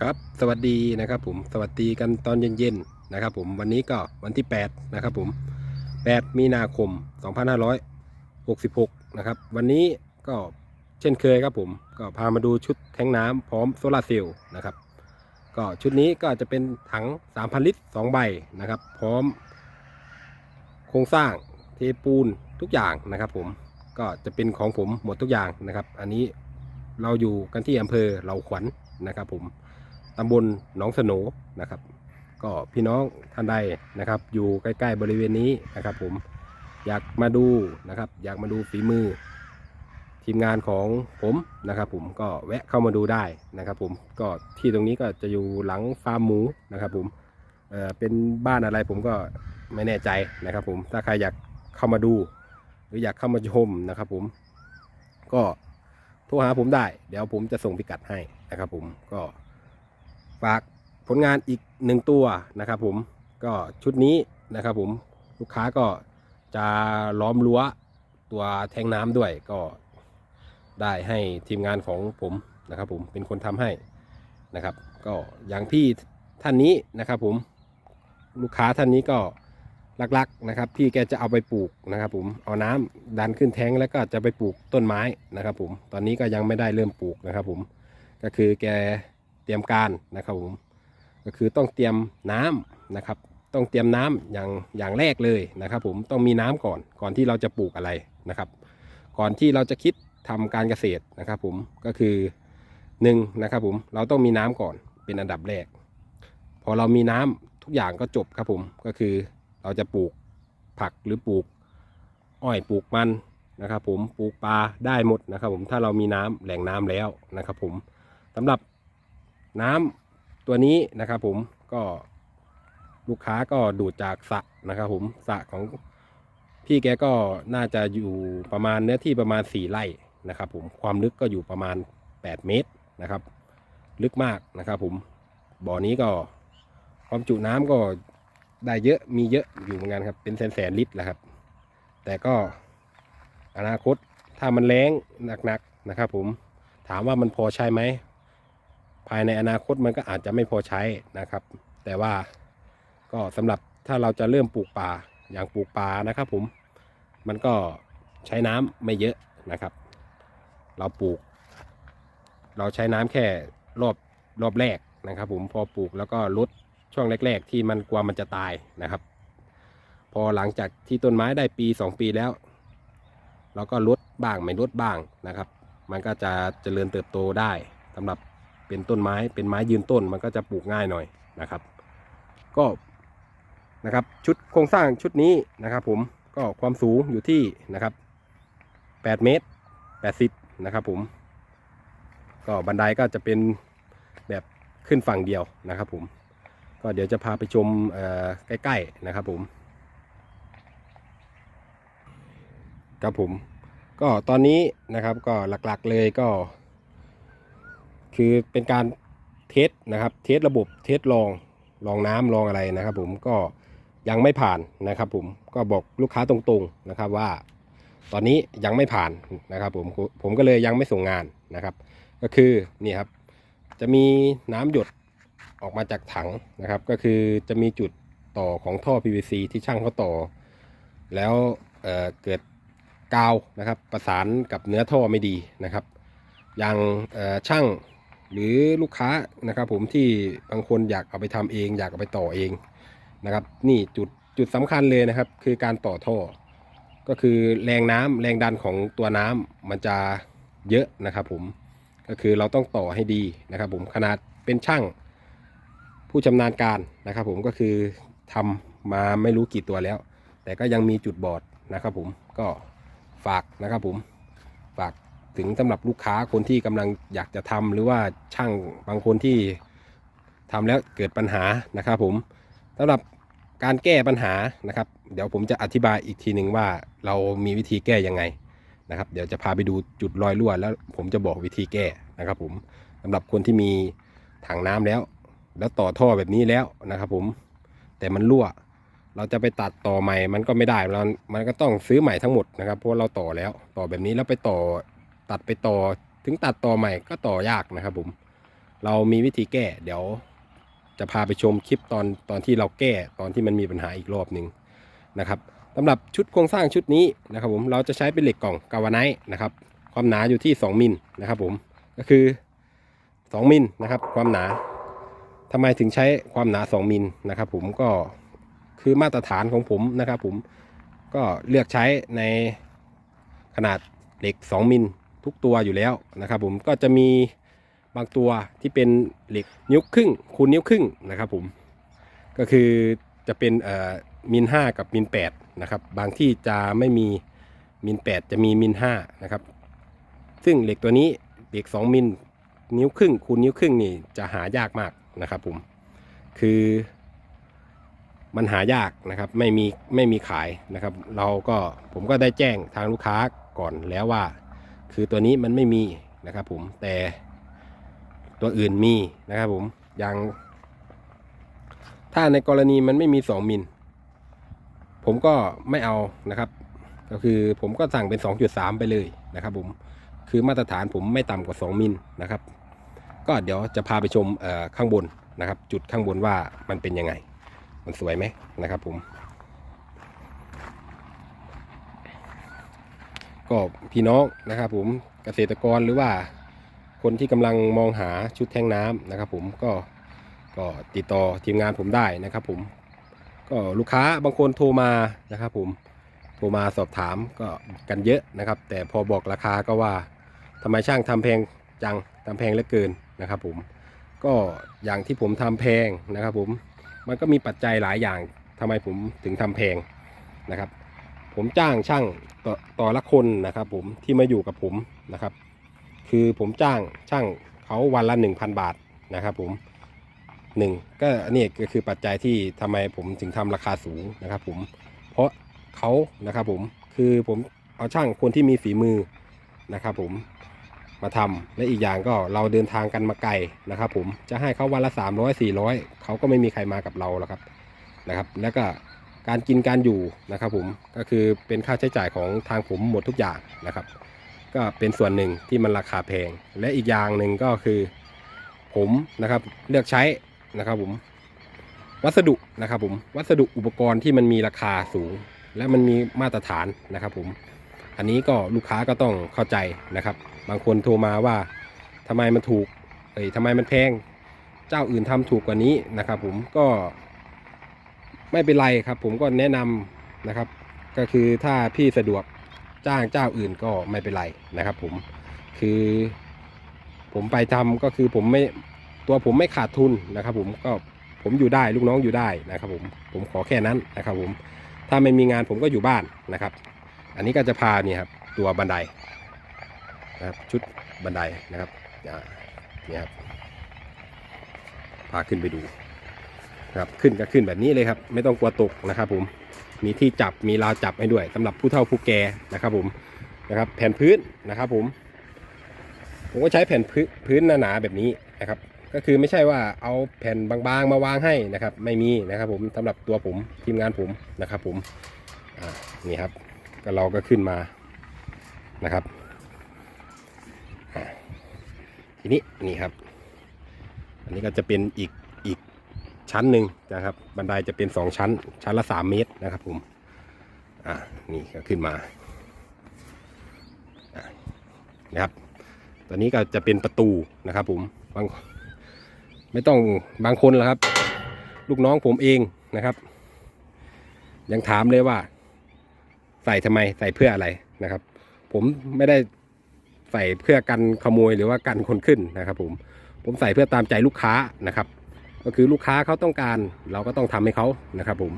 ครับสวัสดีนะครับผมสวัสดีกันตอนเย็นๆนะครับผมวันนี้ก็วันที่ 8 นะครับผม 8 มีนาคม 2566 นะครับ วันนี้ก็เช่นเคยครับผมก็พามาดูชุดแทงน้ำพร้อมโซลาร์เซลล์นะครับ ก็ชุดนี้ก็จะเป็นถัง 3,000 ลิตร 2 ใบนะครับ พร้อม โครงสร้างเทปูนทุกอย่างนะครับผมก็จะเป็นของผมหมดทุกอย่างนะครับ อันนี้เราอยู่กันที่อำเภอเหล่าขวัญนะครับผม ตำบลหนองสนนะครับ ก็พี่น้องท่านใดนะครับ อยู่ใกล้ๆบริเวณนี้นะครับผมอยากมาดูนะครับ อยากมาดูฝีมือ ทีมงานของผมนะครับ ผมก็แวะเข้ามาดูได้นะครับ ผมก็ที่ตรงนี้ก็จะอยู่หลังฟาร์มหมูนะครับ ผมเออเป็นบ้านอะไรผมก็ไม่แน่ใจนะครับ ผมถ้าใครอยากเข้ามาดู หรืออยากเข้ามาชมนะครับ ผมก็โทรหาผมได้ เดี๋ยวผมจะส่งพิกัดให้นะครับ ผมก็ ฝากผลงานอีกหนึ่งตัวนะครับผมก็ชุดนี้นะครับผมลูกค้าก็จะล้อมรั้วตัวแทงน้ำด้วยก็ได้ให้ทีมงานของผมนะครับผมเป็นคนทำให้นะครับ ก็อย่างที่ท่านนี้นะครับผมลูกค้าท่านนี้ก็ลักๆนะครับ พี่แกจะเอาไปปลูกนะครับ ผมเอาน้ำดันขึ้นแทงแล้วก็จะไปปลูกต้นไม้นะครับ ผมตอนนี้ก็ยังไม่ได้เริ่มปลูกนะครับ ผมก็คือแก เตรียมการนะครับผมก็คือต้องเตรียมน้ำนะครับ ต้องเตรียมน้ำอย่างอย่างแรกเลยนะครับ ผมต้องมีน้ำก่อนก่อนที่เราจะปลูกอะไรนะครับ ก่อนที่เราจะคิดทำการเกษตรนะครับ ผมก็คือหนึ่งนะครับผมเราต้องมีน้ำก่อนเป็นอันดับแรก พอเรามีน้ำทุกอย่างก็จบครับผมก็คือเราจะปลูกผักหรือปลูกอ้อยปลูกมันนะครับ ผมปลูกปลาได้หมดนะครับ ผมถ้าเรามีน้ำแหล่งน้ำแล้วนะครับ ผมสำหรับ น้ำตัวนี้นะครับผมก็ลูกค้าก็ดูดจากสระนะครับผมสระของพี่แกก็น่าจะอยู่ประมาณเนื้อที่ประมาณ 4ไร่นะครับผมความลึกก็อยู่ประมาณ 8 เมตรนะครับ ลึกมากนะครับผมบ่อนี้ก็ความจุน้ำก็ได้เยอะมีเยอะอยู่เหมือนกันครับ เป็นแสนแสนลิตรแหละครับ แต่ก็อนาคตถ้ามันแรงหนักๆนะครับผมถามว่ามันพอใช่ไหม ภายในอนาคตมันก็อาจจะไม่พอใช้นะครับ แต่ว่าก็สำหรับถ้าเราจะเริ่มปลูกป่าอย่างปลูกป่านะครับผมมันก็ใช้น้ำไม่เยอะนะครับ เราปลูก เราใช้น้ำแค่รอบรอบแรกนะครับ ผมพอปลูกแล้วก็ลดช่วงแรก ๆ ที่มันกลัวมันจะตายนะครับ พอหลังจากที่ต้นไม้ได้ปีสองปีแล้ว เราก็ลดบ้างไม่ลดบ้างนะครับ มันก็จะเจริญเติบโตได้สำหรับ เป็นต้นไม้เป็นไม้ยืนต้นมันก็จะปลูกง่ายหน่อยนะครับ ก็นะครับชุดโครงสร้างชุดนี้นะครับ ผมก็ความสูงอยู่ที่นะครับ 8 เมตร 80 นะครับ ผม ก็บันไดก็จะเป็นแบบขึ้นฝั่งเดียวนะครับ ผม ก็เดี๋ยวจะพาไปชมใกล้ๆนะครับ ผมครับผม ก็ตอนนี้นะครับก็หลักๆเลยก็ คือเป็นการเทสนะครับ เทสระบบเทสลองลองน้ำลองอะไรนะครับ ผมก็ยังไม่ผ่านนะครับ ผมก็บอกลูกค้าตรงๆนะครับว่า ตอนนี้ยังไม่ผ่านนะครับ ผมผมก็เลยยังไม่ส่งงานนะครับ ก็คือนี่ครับ จะมีน้ำหยดออกมาจากถังนะครับ ก็คือจะมีจุดต่อของท่อ PVC ที่ช่างเขาต่อ แล้วเเกิดกาวนะครับ ประสานกับเนื้อท่อไม่ดีนะครับ อย่างช่าง หรือลูกค้านะครับผมที่บางคนอยากเอาไปทำเอง อยากเอาไปต่อเองนะครับ นี่จุดจุดสำคัญเลยนะครับ คือการต่อท่อ ก็คือแรงน้ำแรงดันของตัวน้ำมันจะเยอะนะครับผมก็คือเราต้องต่อให้ดีนะครับผมขนาดเป็นช่าง ผู้ชำนาญการนะครับผมก็คือทำมาไม่รู้กี่ตัวแล้ว แต่ก็ยังมีจุดบอดนะครับผมก็ฝากนะครับผม ถึงสำหรับลูกค้าคนที่กำลังอยากจะทำหรือว่าช่างบางคนที่ทำแล้วเกิดปัญหานะครับผมสำหรับการแก้ปัญหานะครับ เดี๋ยวผมจะอธิบายอีกทีหนึ่งว่าเรามีวิธีแก้ยังไงนะครับ เดี๋ยวจะพาไปดูจุดรอยรั่วแล้วผมจะบอกวิธีแก้นะครับ ผมสำหรับคนที่มีถังน้ำแล้ว แล้วต่อท่อแบบนี้แล้วนะครับ ผมแต่มันรั่ว เราจะไปตัดต่อใหม่มันก็ไม่ได้เรามันก็ต้องซื้อใหม่ทั้งหมดนะครับเพราะเราต่อแล้วต่อแบบนี้แล้วไปต่อ ตัดไปต่อถึงตัดต่อใหม่ก็ต่อยากนะครับผม เรามีวิธีแก้ เดี๋ยว จะพาไปชมคลิปตอนตอนที่เราแก้ตอนที่มันมีปัญหาอีกรอบหนึ่งนะครับสำหรับชุดโครงสร้างชุดนี้นะครับผมเราจะใช้เป็นเหล็กกล่องกาวาไนท์นะครับ ความหนาอยู่ที่ 2มิลนะครับผมก็คือ 2มิลนะครับ ความหนาทำไมถึงใช้ความหนา 2มิลนะครับ ผมก็คือมาตรฐานของผมนะครับ ผมก็เลือกใช้ในขนาดเหล็ก 2มิล ทุกตัวอยู่แล้วนะครับ ผมก็จะมีบางตัวที่เป็นเหล็กนิ้วครึ่งคูณนิ้วครึ่งนะครับ ผมก็คือจะเป็นเอ่อมิลห้ากับมิลแปดนะครับ บางที่จะไม่มีมิลแปดจะมีมิลห้านะครับ ซึ่งเหล็กตัวนี้เหล็ก2มิลนิ้วครึ่งคูณนิ้วครึ่งนี่จะหายากมากนะครับ ผมคือมันหายากนะครับไม่มีไม่มีขายนะครับ เราก็ผมก็ได้แจ้งทางลูกค้าก่อนแล้วว่า คือตัวนี้มันไม่มีนะครับผมแต่ตัวอื่นมีนะครับผมอย่างถ้าในกรณีมันไม่มี 2 มิล ผมก็ไม่เอานะครับ ก็คือผมก็สั่งเป็น 2.3 ไปเลยนะครับผมคือมาตรฐานผมไม่ต่ำกว่า 2 มิลนะครับ ก็เดี๋ยวจะพาไปชมข้างบนนะครับ จุดข้างบนว่ามันเป็นยังไง มันสวยไหมนะครับผม ก็พี่น้องนะครับผมเกษตรกรหรือว่าคนที่กำลังมองหาชุดแทงน้ำนะครับ ผมก็ก็ติดต่อทีมงานผมได้นะครับ ผมก็ลูกค้าบางคนโทรมานะครับ ผมโทรมาสอบถามก็กันเยอะนะครับ แต่พอบอกราคาก็ว่าทำไมช่างทำแพงจังทำแพงเหลือเกินนะครับ ผมก็อย่างที่ผมทำแพงนะครับ ผมมันก็มีปัจจัยหลายอย่างทำไมผมถึงทำแพงนะครับ ผมจ้างช่างต่อต่อละคนนะครับ ผมที่มาอยู่กับผมนะครับ คือผมจ้างช่างเขาวันละ1,000 บาทนะครับผมหนึ่งก็นี่ก็คือปัจจัยที่ทำไมผมถึงทำราคาสูงนะครับ ผมเพราะเขานะครับผมคือผมเอาช่างคนที่มีฝีมือนะครับผมมาทำและอีกอย่างก็เราเดินทางกันมาไกลนะครับ ผมจะให้เขาวันละ300 400เขาก็ไม่มีใครมากับเราแล้วครับนะครับ แล้วก็ การกินการอยู่นะครับผมก็คือเป็นค่าใช้จ่ายของทางผมหมดทุกอย่างนะครับ ก็เป็นส่วนหนึ่งที่มันราคาแพง และอีกอย่างหนึ่งก็คือผมนะครับเลือกใช้นะครับผมวัสดุนะครับผมวัสดุอุปกรณ์ที่มันมีราคาสูง และมันมีมาตรฐานนะครับผมอันนี้ก็ลูกค้าก็ต้องเข้าใจนะครับ บางคนโทรมาว่าทำไมมันถูกเอ้ยทำไมมันแพง เจ้าอื่นทำถูกกว่านี้นะครับผมก็ ไม่เป็นไรครับ ผมก็แนะนำนะครับ ก็คือถ้าพี่สะดวกจ้างเจ้าอื่นก็ไม่เป็นไรนะครับ ผมคือผมไปทำก็คือผมไม่ตัวผมไม่ขาดทุนนะครับ ผมก็ผมอยู่ได้ลูกน้องอยู่ได้นะครับ ผมผมขอแค่นั้นนะครับ ผมถ้าไม่มีงานผมก็อยู่บ้านนะครับ อันนี้ก็จะพาเนี่ยครับ ตัวบันไดนะครับ ชุดบันไดนะครับอ่าเนี่ยครับพาขึ้นไปดู ครับขึ้นก็ขึ้นแบบนี้เลยครับ ไม่ต้องกลัวตกนะครับ ผมมีที่จับมีราวจับให้ด้วยสำหรับผู้เฒ่าผู้แก่นะครับ ผมนะครับ แผ่นพื้นนะครับ ผม ผมก็ใช้แผ่นพื้นหนาๆแบบนี้นะครับ ก็คือไม่ใช่ว่าเอาแผ่นบางๆมาวางให้นะครับ ไม่มีนะครับ ผมสำหรับตัวผมทีมงานผมนะครับ ผมนี่ครับก็เราก็ขึ้นมานะครับทีนี้นี่ครับ อันนี้ก็จะเป็นอีก ชั้นหนึ่งนะครับ บันไดจะเป็นสองชั้น ชั้นละสามเมตรนะครับผมอ่านี่ก็ขึ้นมานะครับตอนนี้ก็จะเป็นประตูนะครับผมบางไม่ต้องบางคนแล้วครับ ลูกน้องผมเองนะครับ ยังถามเลยว่า ใส่ทำไมใส่เพื่ออะไรนะครับ ผมไม่ได้ใส่เพื่อกันขโมยหรือว่ากันคนขึ้นนะครับ ผมผมใส่เพื่อตามใจลูกค้านะครับ ก็คือลูกค้าเขาต้องการเราก็ต้องทำให้เขานะครับผม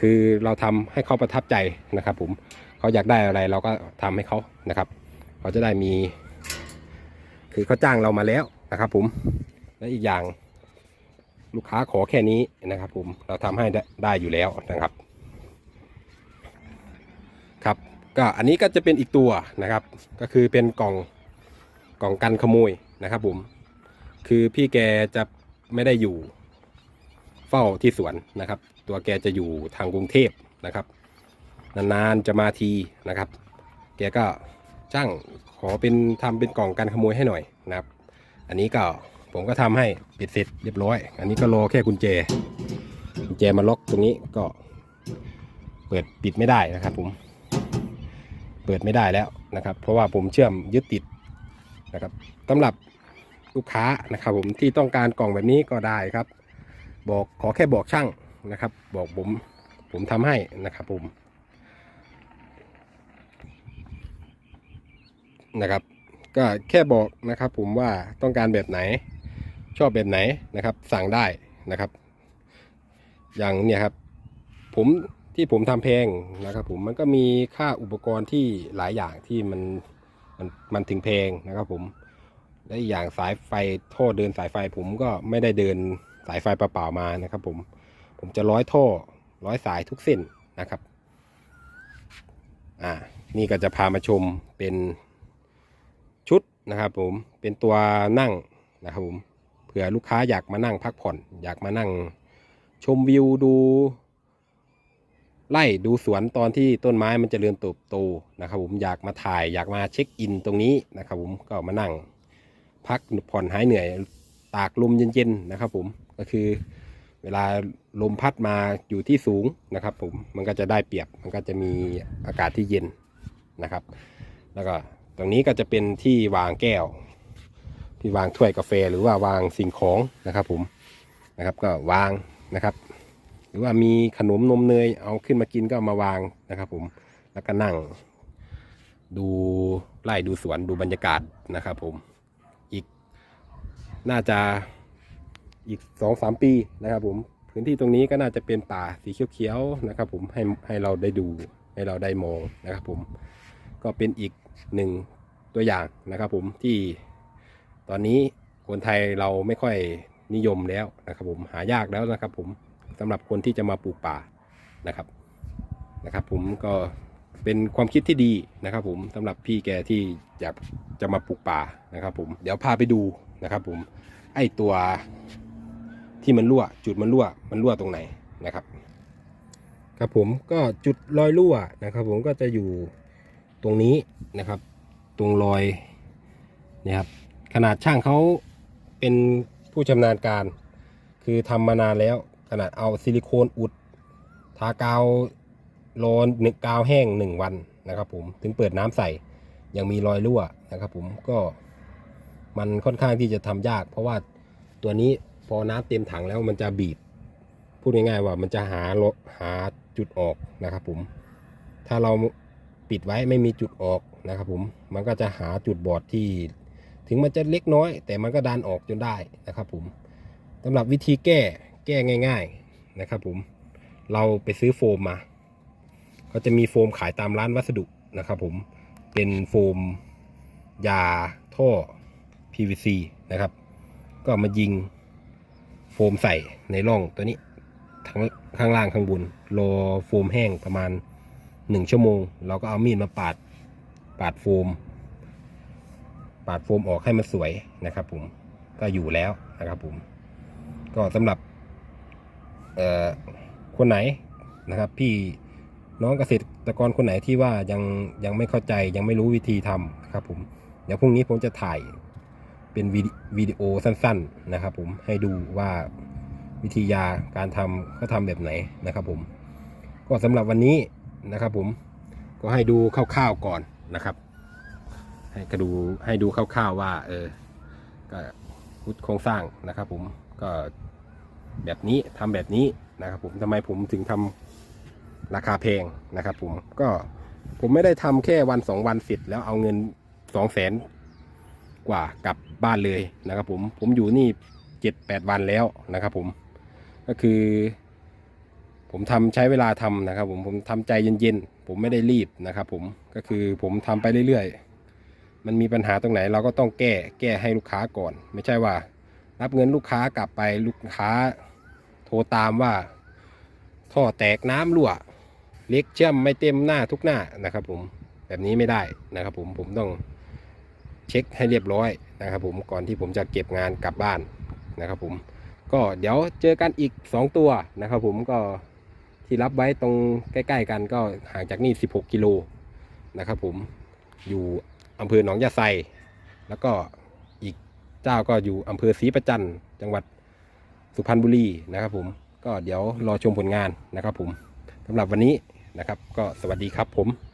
คือเราทำให้เขาประทับใจนะครับ ผมเขาอยากได้อะไรเราก็ทำให้เขานะครับเขาจะได้มี คือเขาจ้างเรามาแล้วนะครับ ผมและอีกอย่างลูกค้าขอแค่นี้นะครับ ผมเราทำให้ได้ได้อยู่แล้วนะครับ ครับก็อันนี้ก็จะเป็นอีกตัวนะครับ ก็คือเป็นกล่องกล่องกันขโมยนะครับ ผม คือพี่แกจะ ไม่ได้อยู่ เฝ้าที่สวนนะครับ ตัวแกจะอยู่ทางกรุงเทพนะครับ นานๆจะมาทีนะครับ แกก็ช่างขอเป็นทำเป็นกล่องกันขโมยให้หน่อยนะครับ อันนี้ก็ผมก็ทำให้ปิดเสร็จเรียบร้อย อันนี้ก็รอแค่กุญแจกุญแจมาล็อกตรงนี้ก็เปิดปิดไม่ได้นะครับ ผม เปิดไม่ได้แล้วนะครับ เพราะว่าผมเชื่อมยึดติดนะครับสำหรับ ลูกค้านะครับ ผมที่ต้องการกล่องแบบนี้ก็ได้ครับ บอกขอแค่บอกช่างนะครับ บอกผมผมทำให้นะครับผมนะครับ ก็แค่บอกนะครับผมว่าต้องการแบบไหนชอบแบบไหนนะครับ สั่งได้นะครับ อย่างเนี่ยครับ ผมที่ผมทำเพงนะครับ ผมมันก็มีค่าอุปกรณ์ที่หลายอย่างที่มันมันมันถึงเพงนะครับ ผม และอีกอย่างสายไฟท่อเดินสายไฟผมก็ไม่ได้เดินสายไฟเปล่าๆมานะครับผมผมจะร้อยท่อร้อยสายทุกเส้นนะครับอ่านี่ก็จะพามาชมเป็นชุดนะครับผมเป็นตัวนั่งนะครับผมเผื่อลูกค้าอยากมานั่งพักผ่อน อยากมานั่งชมวิวดูไล่ดูสวนตอนที่ต้นไม้มันจเจริญเติบโตนะครับผมอยากมาถ่ายอยากมาเช็คอินตรงนี้นะครับผมก็มานั่ง พักผ่อนหายเหนื่อย ตากลมเย็นๆนะครับ ผมก็คือเวลาลมพัดมาอยู่ที่สูงนะครับ ผมมันก็จะได้เปรียบมันก็จะมีอากาศที่เย็นนะครับ แล้วก็ตรงนี้ก็จะเป็นที่วางแก้ว ที่วางถ้วยกาแฟหรือว่าวางสิ่งของนะครับ ผมนะครับก็วางนะครับ หรือว่ามีขนมนมเนยเอาขึ้นมากินก็ามาวางนะครับ ผมแล้วก็นั่ง ดูไล่ดูสวนดูบรรยากาศนะครับ ผม น่าจะอีกสองสามปีนะครับผมพื้นที่ตรงนี้ก็น่าจะเป็นป่าสีเขียวๆนะครับผมให้ให้เราได้ดูให้เราได้มองนะครับผมก็เป็นอีกหนึ่งตัวอย่างนะครับผมที่ตอนนี้คนไทยเราไม่ค่อยนิยมแล้วนะครับผมหายากแล้วนะครับผมสำหรับคนที่จะมาปลูกป่านะครับนะครับ ผมก็เป็นความคิดที่ดีนะครับ ผมสำหรับพี่แกที่อยากจะมาปลูกป่านะครับ ผมเดี๋ยวพาไปดู นะครับผมไอตัวที่มันรั่ว จุดมันรั่วมันรั่วตรงไหนนะครับ ครับผมก็จุดรอยรั่วนะครับ ผมก็จะอยู่ตรงนี้นะครับ ตรงรอยเนี่ยครับขนาดช่างเขาเป็นผู้ชำนาญการ คือทำมานานแล้ว ขนาดเอาซิลิโคนอุด ทากาวโลนหนึ่งกาวแห้งหนึ่งวันนะครับ ผมถึงเปิดน้ำใส่ยังมีรอยรั่วนะครับ ผมก็ มันค่อนข้างที่จะทำยาก เพราะว่าตัวนี้พอน้ำเต็มถังแล้วมันจะบีบ พูดง่ายๆว่ามันจะหาลหาจุดออกนะครับผม ถ้าเราปิดไว้ไม่มีจุดออกนะครับผม มันก็จะหาจุดบอดที่ ถึงมันจะเล็กน้อย แต่มันก็ดันออกจนได้นะครับผมสำหรับวิธีแก้แก้ง่าย ๆนะครับผม เราไปซื้อโฟมมาเขาจะมีโฟมขายตามร้านวัสดุนะครับผม เป็นโฟมยาท่อ PVC นะครับ ก็มายิงโฟมใส่ในร่องตัวนี้ทั้งข้างล่างข้างบนรอโฟมแห้งประมาณหนึ่งชั่วโมง เราก็เอามีดมาปาดปาดโฟม ปาดโฟมออกให้มันสวยนะครับ ผมก็อยู่แล้วนะครับ ผม ก็สำหรับคนไหนนะครับ พี่น้องเกษตรกรคนไหนที่ว่ายังยังไม่เข้าใจยังไม่รู้วิธีทำครับผมเดี๋ยวพรุ่งนี้ผมจะถ่าย เป็นวิดีโอสั้นๆนะครับ ผมให้ดูว่าวิธียาการทำเขาทำแบบไหนนะครับ ผม ก็สำหรับวันนี้นะครับ ผมก็ให้ดูคร่าวๆก่อนนะครับ ให้ก็ดูให้ดูคร่าวๆว่า เออก็พุทโครงสร้างนะครับ ผมก็แบบนี้ทำแบบนี้นะครับ ผมทำไมผมถึงทำราคาแพงนะครับ ผมก็ผมไม่ได้ทำแค่วันสองวันเสร็จแล้วเอาเงินสองแสน กว่ากลับบ้านเลยนะครับผมผมอยู่นี่เจ็ดแปดวันแล้วนะครับผมก็คือ ผมทำใช้เวลาทำนะครับ ผมผมทำใจเย็นๆผมไม่ได้รีบนะครับ ผมก็คือผมทำไปเรื่อยๆ มันมีปัญหาตรงไหนเราก็ต้องแก้แก้ให้ลูกค้าก่อน ไม่ใช่ว่า รับเงินลูกค้ากลับไปลูกค้า โทรตามว่า ท่อแตกน้ำรั่วเล็กเชื่อมไม่เต็มหน้าทุกหน้านะครับ ผมแบบนี้ไม่ได้นะครับ ผมผมต้อง เช็คให้เรียบร้อยนะครับผมก่อนที่ผมจะเก็บงานกลับบ้านนะครับผมก็เดี๋ยวเจอกันอีก 2 ตัวนะครับผมก็ที่รับไว้ตรงใกล้ ๆ กันก็ห่างจากนี่ 16 กิโลนะครับผมอยู่อำเภอหนองยาไซ แล้วก็อีกเจ้าก็อยู่อำเภอศรีประจันจังหวัดสุพรรณบุรีนะครับผมก็เดี๋ยวรอชมผลงานนะครับผมสำหรับวันนี้นะครับ ก็สวัสดีครับผม